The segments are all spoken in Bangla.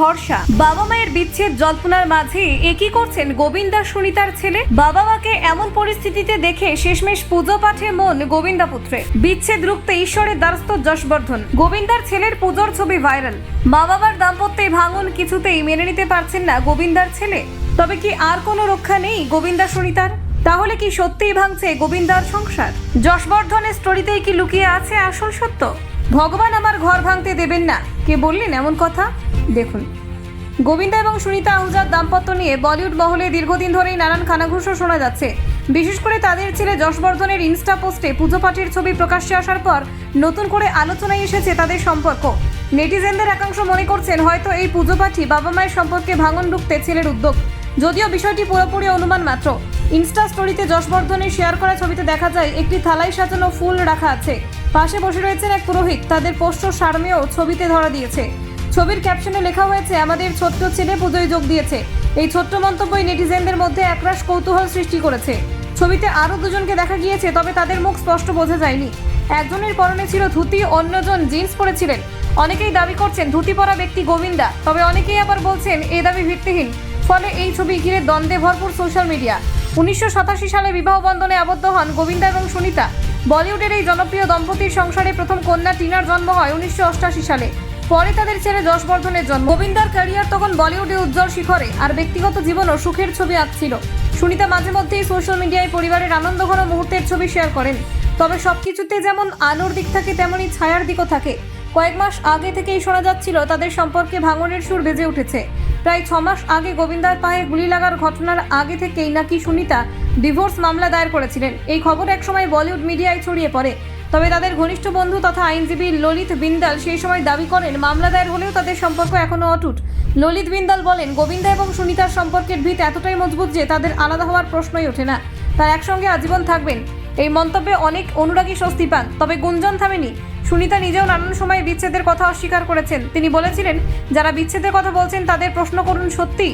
ভরসা। বাবা মায়ের বিচ্ছেদ জল্পনার মাঝে একই করছেন গোবিন্দা সুনিতার ছেলে? বাবা মাকে এমন পরিস্থিতিতে দেখে শেষমেশ পুজো পাঠে মন গোবিন্দা পুত্রে বিচ্ছেদ রুখতে ঈশ্বরের দ্বারস্থ যশবর্ধন। গোবিন্দার ছেলের পুজোর ছবি ভাইরাল। মা বাবার দাম্পত্যে ভাঙন কিছুতেই মেনে নিতে পারছেন না গোবিন্দার ছেলে। তবে কি আর কোনো রক্ষা নেই গোবিন্দা সুনিতার? তাহলে কি সত্যিই ভাঙছে গোবিন্দার সংসার? যশবর্ধনের স্টোরিতেই কি লুকিয়ে আছে আসল সত্য? ভগবান আমার ঘর ভাঙতে দেবেন না। কে বললেন এমন কথা? দেখুন। গোবিন্দা এবং সুনিতা আহুজার দাম্পত্য নিয়ে বলিউড মহলে দীর্ঘদিন ধরেই নানান খানাঘুষো শোনা যাচ্ছে। বিশেষ করে তাদের ছেলে যশবর্ধনের ইনস্টা পোস্টে পুজো পাঠের ছবি প্রকাশ্যে আসার পর নতুন করে আলোচনায় এসেছে তাদের সম্পর্ক। নেটিজেনদের একাংশ মনে করছেন হয়তো এই পুজো পাঠই বাবা মায়ের সম্পর্কে ভাঙন রুখতে ছেলের উদ্যোগ। যদিও বিষয়টি পুরোপুরি অনুমান মাত্র। ইনস্টা স্টোরিতে যশবর্ধনের শেয়ার করা ছবিতে দেখা যায়, একটি থালায় সাজানো ফুল রাখা আছে। পাশে বসে রয়েছেন এক পুরোহিত। তাদের পোষ্য সারমেয় ছবিতে ধরা দিয়েছে। ছবির ক্যাপশনে লেখা হয়েছে, আমাদের ছোট্ট ছেলে পুজোয় যোগ দিয়েছে। এই ছোট্ট মন্তব্যই নেটিজেনদের মধ্যে একরাশ কৌতূহল সৃষ্টি করেছে। ছবিতে আরও দুজনকে দেখা গিয়েছে, তবে তাদের মুখ স্পষ্ট বোঝা যায়নি। একজনের পরনে ছিল ধুতি, অন্যজন জিন্স পরেছিলেন। অনেকেই দাবি করছেন ধুতি পরা ব্যক্তি গোবিন্দা। তবে অনেকেই আবার বলছেন এই দাবি ভিত্তিহীন। ফলে এই ছবি ঘিরে দ্বন্দ্বে ভরপুর সোশ্যাল মিডিয়া। উনিশশো সাতাশি সালে বিবাহ বন্ধনে আবদ্ধ হন গোবিন্দা এবং সুনিতা। বলিউডের এই জনপ্রিয় দম্পতির সংসারে প্রথম কন্যা টিনার জন্ম হয় উনিশশো সালে। পরে তাদের ছেলে যশবর্ধনের জন্ম। গোবিন্দার ক্যারিয়ার তখন বলিউডে উজ্জ্বল শিখরে, আর ব্যক্তিগত জীবনও সুখের ছবি আঁকছিল। সুনিতা মাঝে মধ্যেই সোশ্যাল মিডিয়ায় পরিবারের আনন্দঘন মুহূর্তের ছবি শেয়ার করেন। তবে সবকিছুতে যেমন আলোর দিক থাকে, তেমনই ছায়ার দিকও থাকে। কয়েক মাস আগে থেকেই শোনা যাচ্ছিল, তাদের সম্পর্কে ভাঙনের সুর বেজে উঠেছে। প্রায় মাস আগে গোবিন্দার পায়ে গুলি লাগার ঘটনার আগে থেকেই নাকি সুনিতা ডিভোর্স মামলা দায়ের করেছিলেন। এই খবর একসময় বলিউড মিডিয়ায় ছড়িয়ে পড়ে। তবে তাদের ঘনিষ্ঠ বন্ধু তথা আইনজীবী ললিত বিন্দাল সেই সময় দাবি করেন, মামলা দায়ের হলেও তাদের সম্পর্ক এখনও অটুট। ললিত বিন্দাল বলেন, গোবিন্দা এবং সুনিতার সম্পর্কের ভিত এতটাই মজবুত যে তাদের আলাদা হওয়ার প্রশ্নই ওঠে না। তারা একসঙ্গে আজীবন থাকবেন। এই মন্তব্যে অনেক অনুরাগী স্বস্তি পান, তবে গুঞ্জন থামেনি। সুনিতা নিজেও নানান সময় বিচ্ছেদের কথা অস্বীকার করেছেন। তিনি বলেছিলেন, যারা বিচ্ছেদের কথা বলছেন তাদের প্রশ্ন করুন সত্যি।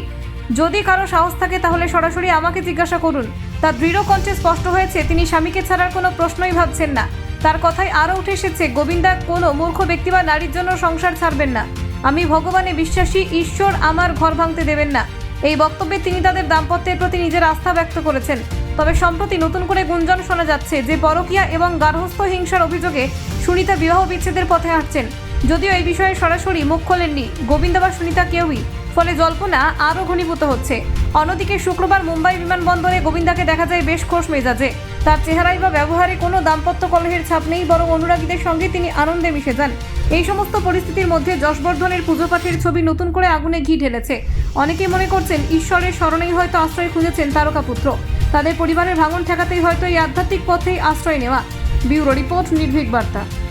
যদি কারও সাহস থাকে তাহলে সরাসরি আমাকে জিজ্ঞাসা করুন। তার দৃঢ় কণ্ঠে স্পষ্ট হয়েছে, তিনি স্বামীকে ছাড়ার কোনো প্রশ্নই ভাবছেন না। তার কথায় আরও উঠে এসেছে, গোবিন্দা, কোনো মূর্খ ব্যক্তি বা নারীর জন্য সংসার ছাড়বেন না। আমি ভগবানে বিশ্বাসী, ঈশ্বর আমার ঘর ভাঙতে দেবেন না। এই বক্তব্যে তিনি তাদের দাম্পত্যের প্রতি নিজের আস্থা ব্যক্ত করেছেন। তবে সম্প্রতি নতুন করে গুঞ্জন শোনা যাচ্ছে যে পরকীয়া এবং গার্হস্থ্য হিংসার অভিযোগে সুনিতা বিবাহ বিচ্ছেদের পথে হাঁটছেন। যদিও এই বিষয়ে সরাসরি মুখ খোলেননি, গোবিন্দা বা সুনিতা কেউই। ফলে জল্পনা আরও ঘনীভূত হচ্ছে। অন্যদিকে শুক্রবার মুম্বাই বিমানবন্দরে গোবিন্দাকে দেখা যায় বেশ খোশ মেজাজে। তার চেহারায় বা ব্যবহারে কোনো দাম্পত্য কলহের ছাপ নেই, বরং অনুরাগীদের সঙ্গে তিনি আনন্দে মিশে যান। এই সমস্ত পরিস্থিতির মধ্যে যশবর্ধনের পুজো পাঠের ছবি নতুন করে আগুনে ঘি ঢেলেছে। অনেকেই মনে করছেন, ঈশ্বরের স্মরণেই হয়তো আশ্রয় খুঁজেছেন তারকাপুত্র। তাদের পরিবারের ভাঙন ঠেকাতেই হয়তো এই আধ্যাত্মিক পথেই আশ্রয় নেওয়া। ব্যুরো রিপোর্ট নির্ভীক বার্তা।